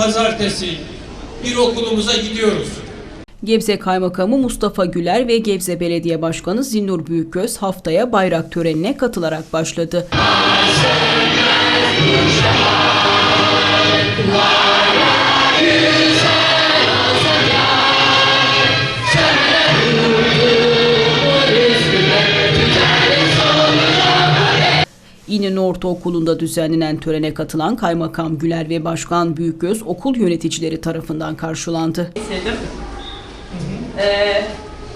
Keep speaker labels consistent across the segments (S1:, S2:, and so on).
S1: pazartesi bir okulumuza gidiyoruz.
S2: Gebze Kaymakamı Mustafa Güler ve Gebze Belediye Başkanı Zinnur Büyükgöz haftaya bayrak törenine katılarak başladı. İnönü Ortaokulu'nda düzenlenen törene katılan Kaymakam Güler ve Başkan Büyükgöz okul yöneticileri tarafından karşılandı.
S3: istedim. Ee,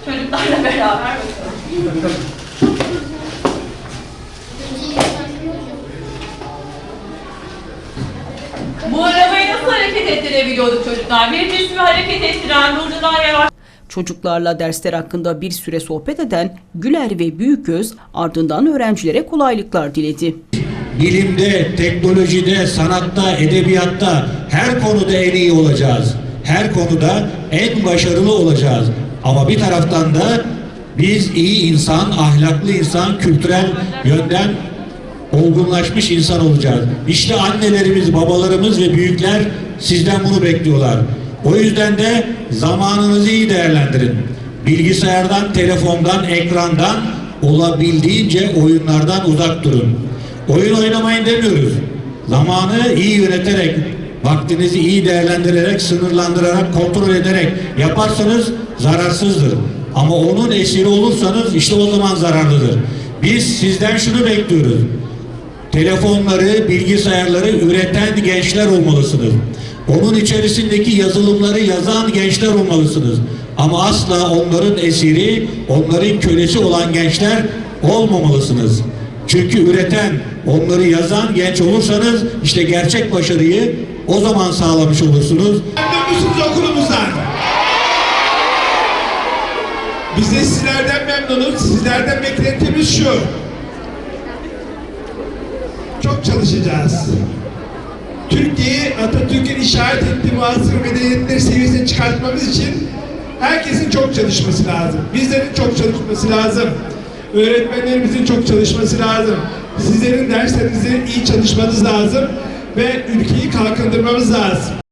S3: çocuklarla beraber. Bu arabayı nasıl hareket ettirebiliyorduk çocuklar? Birincisini hareket ettiren durdular.
S2: Çocuklarla dersler hakkında bir süre sohbet eden Güler ve Büyükgöz ardından öğrencilere kolaylıklar diledi.
S4: bilimde, teknolojide, sanatta, edebiyatta her konuda en iyi olacağız. Her konuda en başarılı olacağız. Ama bir taraftan da biz iyi insan, ahlaklı insan, kültürel yönden olgunlaşmış insan olacağız. İşte annelerimiz, babalarımız ve büyükler sizden bunu bekliyorlar. O yüzden de zamanınızı iyi değerlendirin. Bilgisayardan, telefondan, ekrandan olabildiğince oyunlardan uzak durun. Oyun oynamayın demiyoruz. Zamanı iyi yöneterek, vaktinizi iyi değerlendirerek, sınırlandırarak, kontrol ederek yaparsanız zararsızdır. Ama onun esiri olursanız işte o zaman zararlıdır. Biz sizden şunu bekliyoruz. Telefonları, bilgisayarları üreten gençler olmalısınız. Onun içerisindeki yazılımları yazan gençler olmalısınız. Ama asla onların esiri, onların kölesi olan gençler olmamalısınız. Çünkü üreten, onları yazan genç olursanız işte gerçek başarıyı o zaman sağlamış olursunuz.
S5: Memnun okulumuzdan? Biz de sizlerden memnunuz. Sizlerden beklentimiz şu. Çalışacağız. Türkiye'yi Atatürk'ün işaret ettiği muasır medeniyetler seviyesine çıkartmamız için herkesin çok çalışması lazım. Bizlerin çok çalışması lazım. Öğretmenlerimizin çok çalışması lazım. Sizlerin derslerinizde iyi çalışmanız lazım ve ülkeyi kalkındırmamız lazım.